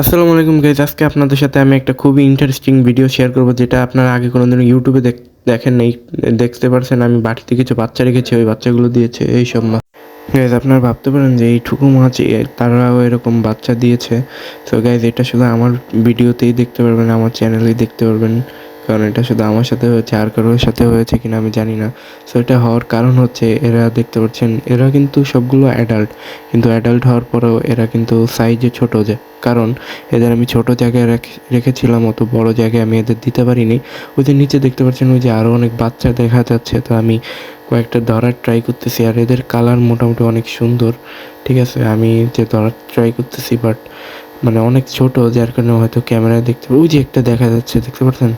আসসালামু আলাইকুম গাইজ আজকে আপনাদের সাথে আমি একটা খুবই ইন্টারেস্টিং ভিডিও শেয়ার করব, যেটা আপনারা আগে কোনোদিন ইউটিউবে দেখ, দেখেন নাই, দেখতে পারছেন, আমি বাড়িতে কিছু বাচ্চা রেখেছি, ওই বাচ্চাগুলো দিয়েছে, এই সব মাছ গাইজ আপনারা ভাবতে পারেন যে এই ঠুকু মাছ তারাও এরকম বাচ্চা দিয়েছে। তো গাইজ এটা শুধু আমার ভিডিওতেই দেখতে পারবেন, আমার চ্যানেলেই দেখতে পারবেন। কারণ এটা শুধু আমার সাথে হয়েছে, আর কারোর সাথে হয়েছে কিনা আমি জানি না। সো এটা হওয়ার কারণ হচ্ছে এরা দেখতে পাচ্ছেন, এরা কিন্তু সবগুলো অ্যাডাল্ট কিন্তু অ্যাডাল্ট হওয়ার পরেও এরা কিন্তু সাইজে ছোট যে। কারণ এদের আমি ছোট জায়গায় রেখ- রেখেছিলাম, অত বড় জায়গায় আমি এদের দিতে পারিনি। ওই যে নিচে দেখতে পাচ্ছেন, ওই যে আরও অনেক বাচ্চা দেখা যাচ্ছে, তো আমি কয়েকটা ধরার ট্রাই করতেছি। আর এদের কালার মোটামুটি অনেক সুন্দর, ঠিক আছে? আমি যে ধরার ট্রাই করতেছি বাট মানে অনেক ছোট, যার কারণে হয়তো ক্যামেরায় দেখতে ওই যে একটা দেখা যাচ্ছে, দেখতে পাচ্ছেন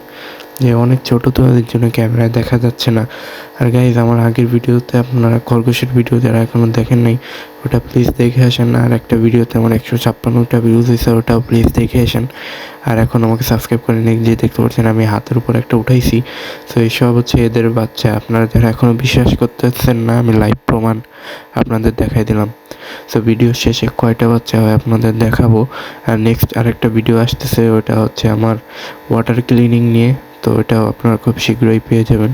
যে অনেক ছোট তো জন্য ক্যামেরায় দেখা যাচ্ছে না। আর গাইজ আমার আগের ভিডিওতে আপনারা খরগোশের ভিডিও যারা এখনও দেখেন নাই, ওটা প্লিজ দেখে আসেন। আর একটা ভিডিওতে আমার একশো ছাপ্পান্নটা ভিউজ হয়েছে, ওটাও প্লিজ দেখে আসেন। আর এখন আমাকে সাবস্ক্রাইব করে নিয়ে যে দেখতে পাচ্ছেন, আমি হাতের উপর একটা উঠাইছি। তো এইসব হচ্ছে এদের বাচ্চা, আপনারা যারা এখনও বিশ্বাস করতেছেন না, আমি লাইভ প্রমাণ আপনাদের দেখাই দিলাম। তো ভিডিও শেষে কয়টা বাচ্চা হয় আপনাদের দেখাবো। আর নেক্সট আরেকটা ভিডিও আসতেছে, ওটা হচ্ছে আমার ওয়াটার ক্লিনিং নিয়ে। তো এটাও আপনারা খুব শীঘ্রই পেয়ে যাবেন।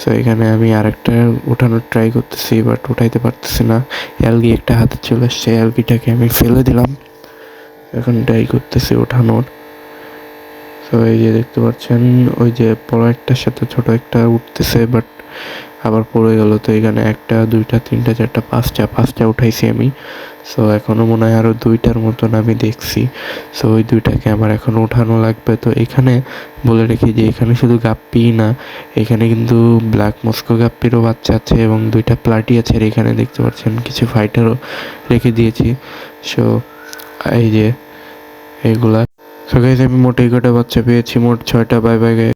সো এখানে আমি আরেকটা ওঠানোর ট্রাই করতেছি বাট উঠাইতে পারতেছি না। অ্যালগি একটা হাতে চলে আসছে অ্যালগিটাকে আমি ফেলে দিলাম। এখন ট্রাই করতেছি ওঠানোর সো এই যে দেখতে পাচ্ছেন, ওই যে বড় একটার সাথে ছোট একটা উঠতেছে বাট আবার পড়ে গেল তো এখানে একটা, দুইটা, তিনটা, চারটা, পাঁচটা পাঁচটা উঠাইছি আমি। সো এখনও মনে হয় আরও দুইটার মতন আমি দেখছি। সো ওই দুইটাকে আমার এখন উঠানো লাগবে। তো এখানে বলে রেখি যে এখানে শুধু গাপ্পি না, এখানে কিন্তু ব্ল্যাক মস্কো গাপ্পিরও বাচ্চা আছে এবং দুইটা প্লাটি আছে এখানে দেখতে পাচ্ছেন কিছু ফাইটারও রেখে দিয়েছি। সো এই যে এইগুলা সো গাইজ আমি মোট এই কটা বাচ্চা পেয়েছি। মোট ছয়টা বাই বাই